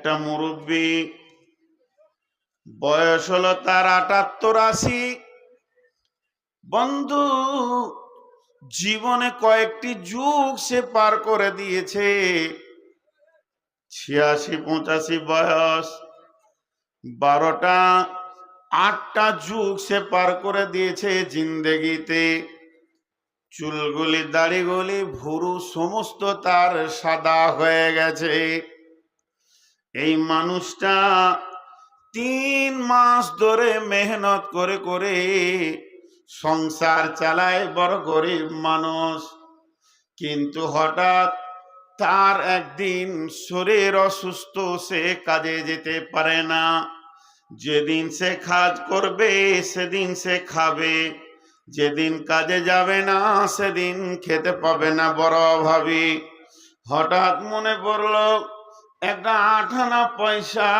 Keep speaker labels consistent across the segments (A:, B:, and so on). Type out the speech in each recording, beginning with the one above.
A: একটা মুরব্বী, বয়স হলো তার আটাত্তর আশি। বন্ধু, জীবনে কয়েকটি যুগ সে পার করে দিয়েছে। ছিয়াশি, পঁচাশি বয়স, বারোটা, আটটা যুগ সে পার করে দিয়েছে জিন্দেগিতে। চুলগুলি, দাড়িগুলি, ভুরু, সমস্ত তার সাদা হয়ে গেছে। এই মানুষটা তিন মাস ধরে মেহনত করে করে সংসার চালায়, বড় গরিব মানুষ। কিন্তু হঠাৎ তার একদিন শরীর অসুস্থ, সে কাজে যেতে পারে না। যেদিন সে কাজ করবে, সেদিন সে খাবে। যেদিন কাজে যাবে না, সেদিন খেতে পাবে না, বড় অভাবী। হঠাৎ মনে পড়ল একটা আঠানা পয়সা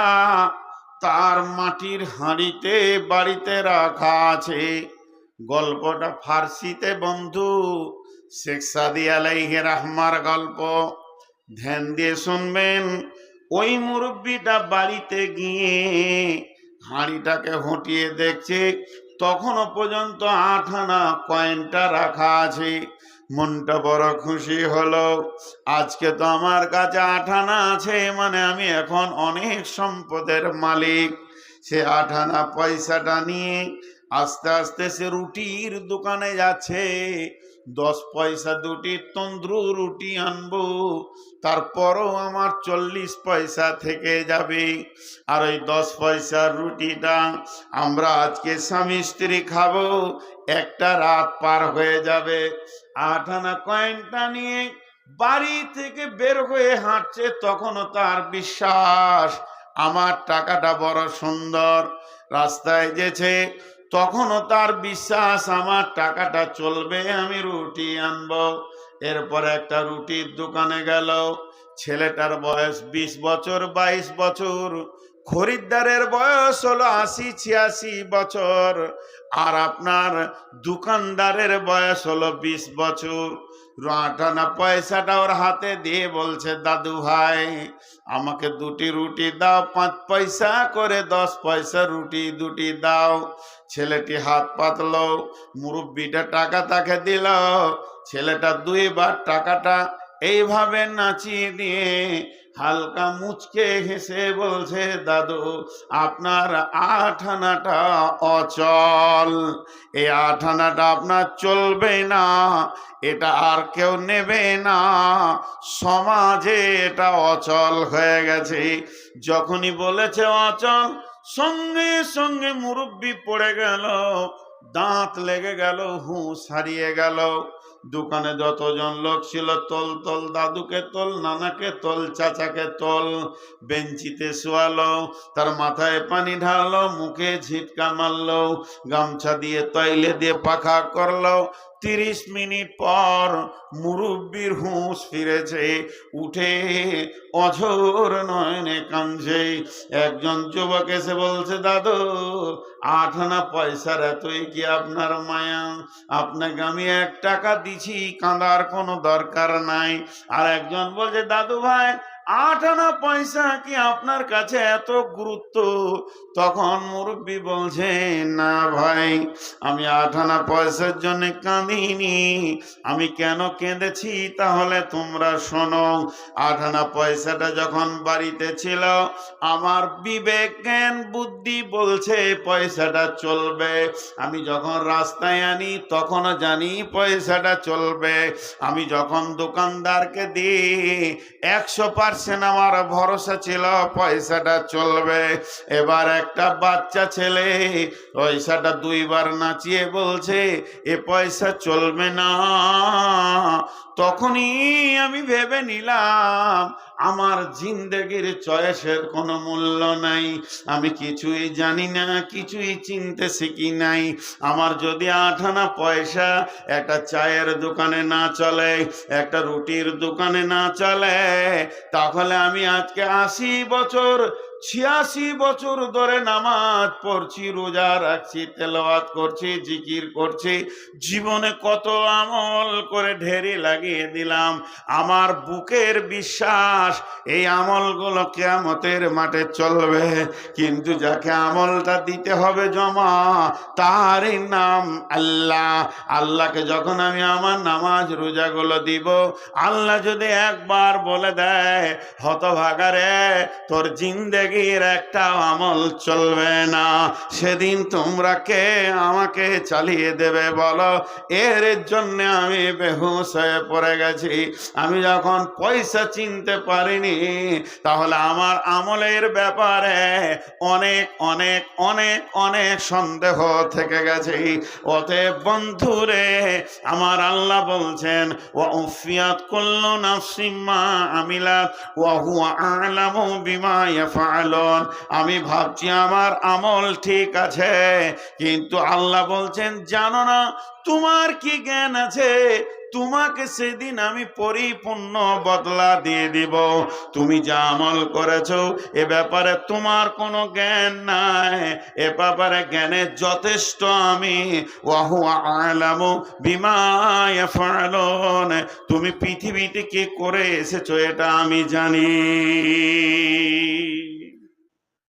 A: তার মাটির হাঁড়িতে, বাড়িতে রাখা আছে। গল্পটা ফার্সিতে, বন্ধু। শেখ সাদি আলাইহে গল্প। ধ্যান দিয়ে শুনবেন, ওই মুরব্বীটা বাড়িতে গিয়ে হাঁড়িটাকে হটিয়ে দেখছে, তখনও পর্যন্ত আঠানা কয়েনটা রাখা আছে। মনটা বড় খুশি হলো। আজকে তো আমার কাছে আঠানা আছে মানে আমি এখন অনেক সম্পদের মালিক। সে আঠানা পয়সাটা নিয়ে আস্তে আস্তে সে রুটির দোকানে যাচ্ছে। দশ পয়সা দুটি তন্দ্রু রুটি আনব, তারপরও আমার চল্লিশ পয়সা থেকে যাবে। আর ওই দশ পয়সার রুটিটা আমরা আজকে স্বামী স্ত্রী খাব, একটা রাত পার হয়ে যাবে। আঠানা কয়েনটা নিয়ে বাড়ি থেকে বের হয়ে হাঁটছে, তখনও তার বিশ্বাস, আমার টাকাটা বড় সুন্দর। রাস্তায় যেছে তখনও তার বিশ্বাস, আমার টাকাটা চলবে, আমি রুটি আনব। এরপর একটা রুটির দোকানে গেল, ছেলেটার বয়স বিশ বছর, বাইশ বছর। খরিদ্দারের বয়স হলো আশি, ছিয়াশি বছর। আর আপনার দোকানদারের বয়স হলো বিশ বছর। আটানা পয়সাটা ওর হাতে দিয়ে বলছে, দাদু ভাই, আমাকে দুটি রুটি দাও, পাঁচ পয়সা করে দশ পয়সা রুটি দুটি দাও। ছেলেটি হাত পাতলো, মুরব্বিটা টাকা তাকে দিল। ছেলেটা দুইবার টাকাটা এইভাবে নাচিয়ে দিয়ে হালকা মুচকে হেসে বলছে, দাদু, আপনার আঠানাটা অচল। এই আঠানাটা আপনার চলবে না, এটা আর কেউ নেবে না। সমাজে এটা অচল হয়ে গেছে। যখনই বলেছে অচল, সঙ্গে সঙ্গে মুরব্বি পড়ে গেল, দাঁত লেগে গেল, হুঁশ হারিয়ে গেল। দোকানে যতজন লোক ছিল, তল তল দাদুকে তল, নানাকে তল, চাচাকে তল। বেঞ্চিতে শোয়ালো, তার মাথায় পানি ঢাললো মুখে ঝিটকা মারলো, গামছা দিয়ে তৈলে দিয়ে পাখা করল। তিরিশ মিনিট পর মুরব্বির হুঁশ ফিরেছে, উঠে অঝোর নয়নে কাঁদছে। একজন যুবক এসে বলছে, দাদু আঠানা পয়সার এতই কি আপনার মায়া? আপনাকে আমি এক টাকা দিছি, কাঁদার কোনো দরকার নাই। আর একজন বলছে, দাদু ভাই আট আনা পয়সা কি আপনার কাছে এত গুরুত্ব? তখন মুরব্বী বলছে, না ভাই, আমি আট আনা পয়সার জন্য কাঁদিনি। আমি কেন কেঁদেছি? তাহলে তোমরা শোনো আট আনা পয়সাটা যখন বাড়িতে ছিল, আমার বিবেক জ্ঞান বুদ্ধি বলছে, পয়সাটা চলবে। আমি যখন রাস্তায় আনি, তখনও জানি পয়সাটা চলবে। আমি যখন দোকানদারকে দিই, একশো পার্সেন্ট আমার ভরসা ছিল, পয়সাটা চলবে। এবার একটা বাচ্চা ছেলে, পয়সাটা দুইবার নাচিয়ে বলছে, এ পয়সা চলবে না। তখনই আমি ভেবে নিলাম, আমার জিন্দগির চয়েসের কোনো মূল্য নাই। আমি কিছুই জানি না, কিছুই চিনতে শিখি নাই। আমার যদি আঠানা পয়সা একটা চায়ের দোকানে না চলে, একটা রুটির দোকানে না চলে, তাহলে আমি আজকে আশি বছর ছিয়াশি বছর ধরে নামাজ পড়ছি, রোজা রাখছি, তেলাওয়াত করছি, জিকির করছি। জীবনে কত আমল করে ঢেরি লাগিয়ে দিলাম। আমার বুকের বিশ্বাস, এই আমলগুলো কেয়ামতের মাঠে চলবে। কিন্তু যাকে আমলটা দিতে হবে জমা, তারই নাম আল্লাহ। আল্লাহকে যখন আমি আমার নামাজ, রোজাগুলো দিব, আল্লাহ যদি একবার বলে দেয় হতভাগারে তোর জিন্দেগির একটা আমল চলবে না। সেদিন তোমরা কে আমাকে চালিয়ে দেবে বলো? এর জন্য আমি বেহুশ হয়ে পড়ে গেছি। আমি যখন পয়সা চিনতে পারিনি, তাহলে আমার আমলের ব্যাপারে অনেক অনেক অনেক অনেক সন্দেহ থেকে গেছে। অতএব বন্ধুরে, আমার আল্লাহ বলছেন ও উফিয়াত কুল্লু নাফসিম মা আমিলাত, ওয়া হুয়া আ'লামু বিমা ইয়াফআলুন আমি ভাবছি আমার আমল ঠিক আছে, কিন্তু আল্লাহ বলছেন, জানো না, তোমার কি জ্ঞান আছে? তোমাকে সেদিন আমি পরিপূর্ণ বদলা দিয়ে দিব। তুমি যা আমল করেছ, এ ব্যাপারে তোমার কোনো জ্ঞান নাই। এ ব্যাপারে জ্ঞানের যথেষ্ট আমি। ওয়াহু আলামু বিমা ইয়াফআলুন। তুমি পৃথিবীতে কি করে এসেছ, এটা আমি জানি।